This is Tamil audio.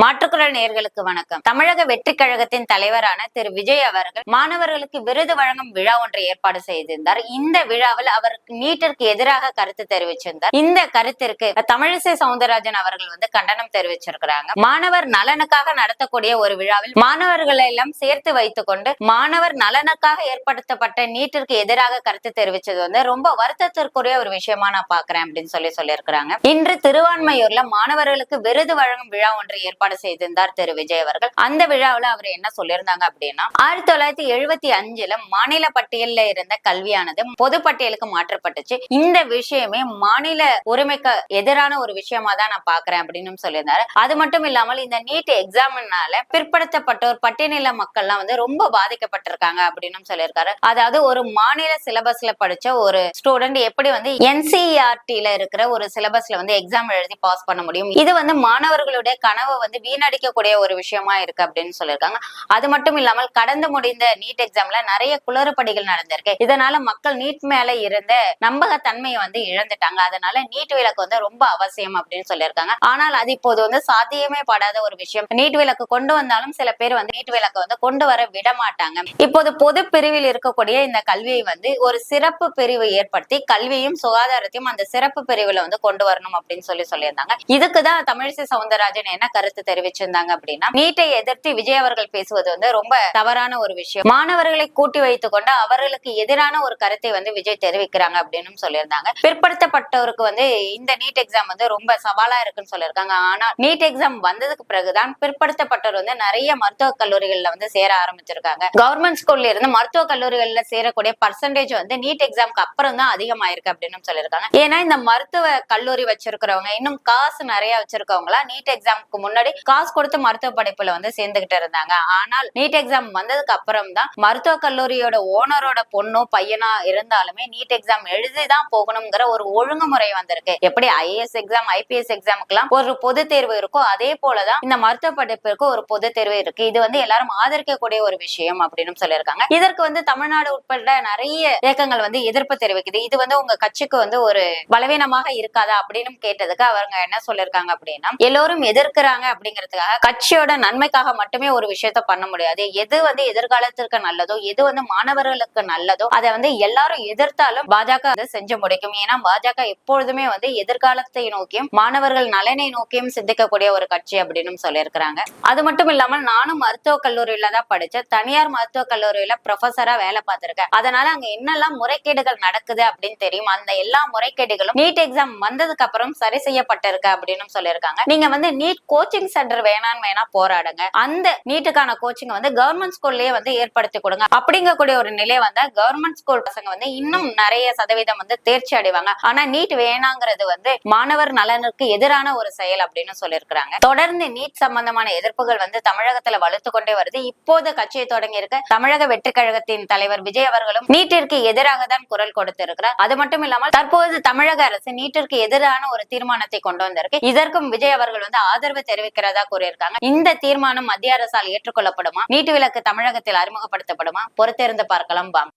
மாற்றுக்குரல் நேர்களுக்கு வணக்கம். தமிழக வெற்றி கழகத்தின் தலைவரான திரு விஜய் அவர்கள் மாணவர்களுக்கு விருது வழங்கும் விழா ஒன்றை ஏற்பாடு செய்திருந்தார். இந்த விழாவில் அவர் நீட்டிற்கு எதிராக கருத்து தெரிவிச்சிருந்தார். இந்த கருத்திற்கு தமிழிசை சவுந்தரராஜன் அவர்கள் வந்து கண்டனம் தெரிவிச்சிருக்கிறாங்க. மாணவர் நலனுக்காக நடத்தக்கூடிய ஒரு விழாவில் மாணவர்களை எல்லாம் சேர்த்து வைத்துக் கொண்டு மாணவர் நலனுக்காக ஏற்படுத்தப்பட்ட நீட்டிற்கு எதிராக கருத்து தெரிவிச்சது வந்து ரொம்ப வருத்தத்திற்குரிய ஒரு விஷயமா நான் பாக்குறேன் அப்படின்னு சொல்லி சொல்லியிருக்கிறாங்க. இன்று திருவான்மையூர்ல மாணவர்களுக்கு விருது வழங்கும் விழா ஒன்று ஏற்பாடு செய்திருந்தார் திரு விஜய் அவர்கள். அந்த விழாவில் அவர் என்ன சொல்லியிருந்தாங்க அப்படின்னா ஆயிரத்தி தொள்ளாயிரத்தி எழுபத்தி அஞ்சுல மாநில பட்டியலில் இருந்த கல்வியானது பொது பட்டியலுக்கு மாற்றப்பட்டுச்சு. இந்த விஷயமே மாநில உரிமைக்கு எதிரான ஒரு விஷயமா தான் நான் பாக்குறேன் அப்படின்னு சொல்லியிருந்தாரு. அது மட்டும் இல்லாமல் இந்த நீட் எக்ஸாம்னால பிற்படுத்தப்பட்டோர் பட்டியலின மக்கள்லாம் வந்து ரொம்ப பாதிக்கப்பட்டிருக்காங்க அப்படின்னு சொல்லியிருக்காரு. அதாவது ஒரு மாநில சிலபஸ்ல படிச்ச ஒரு ஸ்டூடெண்ட் எப்படி வந்து என்சிஆர்டில இருக்கிற ஒரு சிலபஸ்ல வந்து எக்ஸாம் எழுதி பாஸ் பண்ண முடியும்? இது வந்து மாணவர்களுடைய கனவை வந்து வீணடிக்கக்கூடிய ஒரு விஷயமா இருக்கு அப்படின்னு சொல்லியிருக்காங்க. அது மட்டும் இல்லாமல் கடந்து முடிந்த நீட் எக்ஸாம்ல நிறைய குளறுபடிகள் நடந்திருக்கு. இதனால மக்கள் நீட் மேல இருந்த நம்பகத்தன்மையை வந்து இழந்துட்டாங்க. அதனால நீட் விலக்கு வந்து ரொம்ப அவசியம் அப்படின்னு சொல்லியிருக்காங்க. ஆனால் அது இப்போது வந்து சாத்தியமே படாத ஒரு விஷயம். நீட் விலக்கு கொண்டு வந்தாலும் சில பேர் வந்து நீட் விலக்கு வந்து கொண்டு வர விட மாட்டாங்க. இப்போது பொது பிரிவில் இருக்கக்கூடிய இந்த கல்வியை வந்து ஒரு சிறப்பு பிரிவு ஏற்படுத்தி கல்வியும் சுகாதாரத்தையும் அந்த சிறப்பு பிரிவுல வந்து கொண்டு வரணும் அப்படின்னு சொல்லி சொல்லியிருந்தாங்க. இதுக்குதான் தமிழிசை சவுந்தரராஜன் என்ன கருத்து தெரிவிச்சிருந்தாங்க அப்படின்னா நீட்டை எதிர்த்து விஜய் அவர்கள் பேசுவது வந்து ரொம்ப தவறான ஒரு விஷயம். மாணவர்களை கூட்டி வைத்துக் கொண்டு அவர்களுக்கு எதிரான ஒரு கருத்தை வந்து விஜய் தெரிவிக்கிறாங்க அப்படின்னு சொல்லியிருந்தாங்க. பிற்படுத்தப்பட்டவருக்கு வந்து இந்த நீட் எக்ஸாம் வந்து ரொம்ப சவாலா இருக்குன்னு சொல்லியிருக்காங்க. ஆனா நீட் எக்ஸாம் வந்ததுக்கு பிறகுதான் பிற்படுத்தப்பட்டவர் வந்து நிறைய மருத்துவக் கல்லூரிகள்ல வந்து சேர ஆரம்பிச்சிருக்காங்க. கவர்மெண்ட் ஸ்கூல்ல இருந்து மருத்துவ கல்லூரிகள்ல சேரக்கூடிய பர்சன்டேஜ் வந்து நீட் எக்ஸாம்க்கு அப்புறம் தான் அதிகமாயிருக்கு அப்படின்னு சொல்லியிருக்காங்க. ஏன்னா இந்த மருத்துவ கல்லூரி வச்சிருக்கிறவங்க இன்னும் காசு நிறைய வச்சிருக்கவங்களா நீட் எக்ஸாம்க்கு முன்னாடி காசு கொடுத்து மருத்துவ படிப்புல வந்து சேர்ந்துகிட்டு இருந்தாங்க. ஆனால் நீட் எக்ஸாம் வந்ததுக்கு அப்புறம் தான் மருத்துவ கல்லூரியோட ஓனரோட பொண்ணோ பையனா இருந்தாலுமே நீட் எக்ஸாம் எழுதிதான் போகணுங்கிற ஒரு ஒழுங்குமுறை வந்திருக்கு. எப்படி ஐஏஎஸ் எக்ஸாம் ஐபிஎஸ் எக்ஸாமுக்கெல்லாம் ஒரு பொது தேர்வு இருக்கோ அதே போலதான் இந்த மருத்துவ படிப்பிற்கு ஒரு பொது தேர்வு இருக்கு. இது வந்து எல்லாரும் ஆதரிக்கக்கூடிய ஒரு விஷயம் அப்படின்னு சொல்லியிருக்காங்க. இதற்கு வந்து தமிழ்நாடு உட்பட நிறைய இயக்கங்கள் வந்து எதிர்ப்பு தெரிவிக்குது. இது வந்து உங்க கட்சிக்கு வந்து ஒரு பலவீனமாக இருக்காதா அப்படின்னு கேட்டதுக்கு அவங்க என்ன சொல்லியிருக்காங்க அப்படின்னா எல்லோரும் எதிர்க்கிறாங்க அப்படிங்கிறதுக்காக கட்சியோட நன்மைக்காக மட்டுமே ஒரு விஷயத்த பண்ண முடியாது. எது வந்து எதிர்காலத்திற்கு நல்லதோ எது வந்து மாணவர்களுக்கு நல்லதோ அதை வந்து எல்லாரும் எதிர்த்தாலும் பாஜக அதை செஞ்சு முடிக்கும். ஏன்னா பாஜக எப்பொழுதுமே வந்து எதிர்காலத்தை நோக்கியும் மாணவர்கள் நலனை நோக்கியும் சிந்திக்கக்கூடிய ஒரு கட்சி அப்படின்னு சொல்லியிருக்கிறாங்க. அது மட்டும் இல்லாமல் நானும் மருத்துவக் கல்லூரியில தான் படிச்சேன். தனியார் மருத்துவக் கல்லூரியில ப்ரொஃபஸரா வேலை பார்த்திருக்கேன். அதனால அங்க என்னெல்லாம் முறைகேடுகள் நடக்குது அப்படின்னு தெரியும்? அந்த எல்லா முறைகேடுகளும் நீட் எக்ஸாம் வந்ததுக்கு அப்புறம் சரி செய்யப்பட்டிருக்கு அப்படின்னு சொல்லியிருக்காங்க. நீங்க வந்து நீட் கோச்சிங் சென்டர் வேணான்னு வேணா போராடுங்க. அந்த நீட்டுக்கான கோச்சிங் வந்து கவர்மெண்ட் ஸ்கூல்லயே வந்து ஏற்படுத்தி கொடுங்க. அப்படிங்கக்கூடிய ஒரு நிலை வந்து கவர்மெண்ட் ஸ்கூல் பசங்க வந்து இன்னும் நிறைய சதவீதம் வந்து தேர்ச்சி அடைவாங்க. ஆனா நீட் வேணாங்கிறது வந்து மாணவர் நலனுக்கு எதிரான ஒரு செயல் அப்படின்னு சொல்லியிருக்கிறாங்க. தொடர்ந்து நீட் சம்பந்தமான எதிர்ப்புகள் வந்து தமிழகத்துல வலுத்து கொண்டே வருது. இப்போது கட்சியை தொடங்கி இருக்க தமிழக வெற்றி கழகத்தின் தலைவர் விஜய் அவர்களும் நீட்டிற்கு எதிராக தான் குரல் கொடுத்திருக்கிறார். அது மட்டும் இல்லாமல் தற்போது தமிழக அரசு நீட்டிற்கு எதிரான ஒரு தீர்மானத்தை கொண்டு வந்திருக்கு. இதற்கும் விஜய் அவர்கள் வந்து ஆதரவு தெரிவிக்கிறதா கூறியிருக்காங்க. இந்த தீர்மானம் மத்திய அரசால் ஏற்றுக்கொள்ளப்படுமா? நீட்டு விலக்கு தமிழகத்தில் அறிமுகப்படுத்தப்படுமா? பொறுத்திருந்து பார்க்கலாம் பாம்